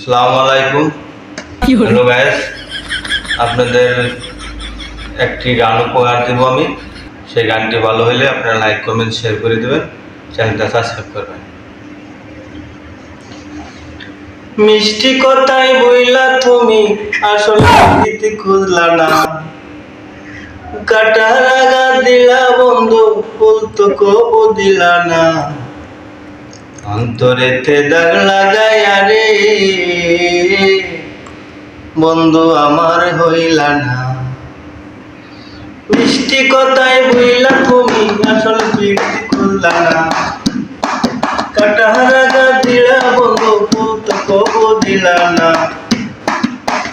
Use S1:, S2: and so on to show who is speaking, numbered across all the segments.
S1: সালাম আলাইকুম। Hello guys আপনাদের একটি গান উপহার দেব আমি। সেই গানটি ভালো হলে আপনারা লাইক কমেন্ট শেয়ার করে দেবেন। চ্যানেলটা সাবস্ক্রাইব করবেন। মিষ্টি কথাই বইলা তুমি আসলে প্রীতি খুঁজলা না। কাটা লাগা দিলা বন্ধু ফুল তো কবু দিলা না। অন্তরেতে দাগ লাগাইয়া রে বন্ধু আমার হইলা না। মিষ্টি কথায় বইলা তুমি, আসল প্রীতি খুললা না। কাটাহারা বন্ধু, পুত কবু দিলা না।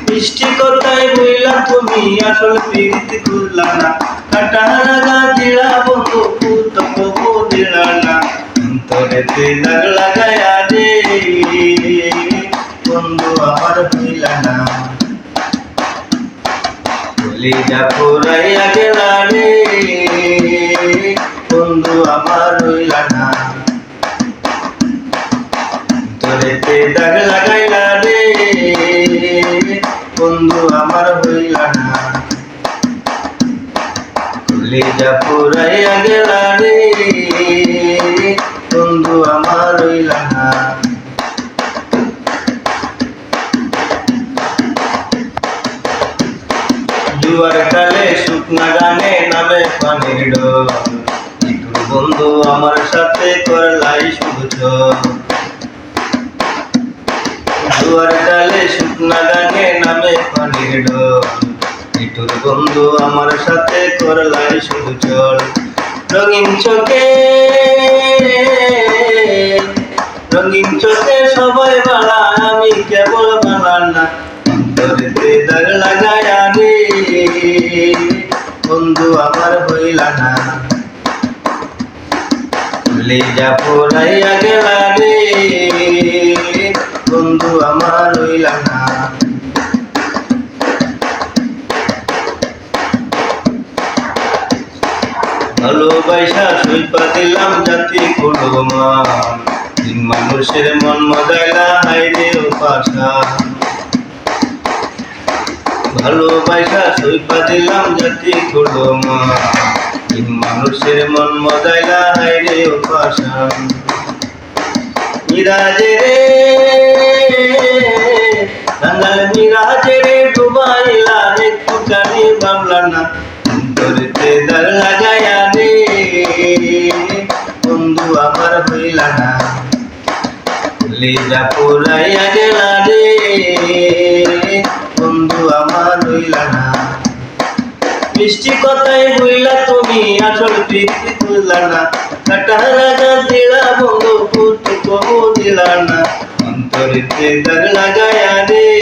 S1: মিষ্টি কথায় বইলা তুমি, আসল প্রীতি খুললা না। কাটাহারা দিলা বন্ধু, পুত অন্তরেতে দাগ লাগাইয়া রে বন্ধু, আমার হইলা না কলিজা পুরাইয়া গেলা রে। বন্ধু, আমার হইলা না অন্তরেতে দাগ লাগাইলা রে বন্ধু, আমার হইলা না কলিজা পুরাইয়া গেলা রে। বন্ধু আমার হইলা না জুয়ার কালে শুকনা গানে নামে পানির বন্ধু আমার সাথে করলাই শুধু জুয়ার কালে শুকনা গানে নামে পানির ডোল বন্ধু আমার সাথে করলাই শুধু চল। রঙিন চোখে চোখে সবাই বালা আমি কেবল বালা না। বন্ধু আমার হইলা না। লিজা পোড়াইয়া গেলা রে বন্ধু আমার হইলা না। ভালোবাসা সইপা দিলাম জাতি কোনো মান মানুষের মন মজাইলা হাইরে ও পাশা। ভালোবাসা সইপা দিলাম জাতি মান দিন মানুষের মন মজাইলা হাইরে মিরাজে রে রে ডুবাইলা একটু কানি বাবলা না লাগায়া রে বন্ধু আমার হইলা না। লিজা পুরাইয়া গেলা রে। বন্ধু আমার হইলা না। মিষ্টি কথাই বইলা তুমি, আসল প্রীতি বুঝলা না। কাটারা গা দিলা বন্ধু পুত কবু দিলা না। অন্তরেতে দাগ লাগায়া রে।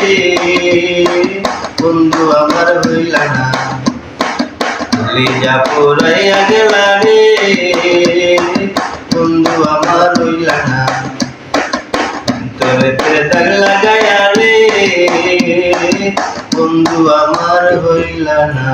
S1: বন্ধু আমার হইলা না। লিজা পুরাইয়া গেলা রে। বন্ধু আমার হইলা না।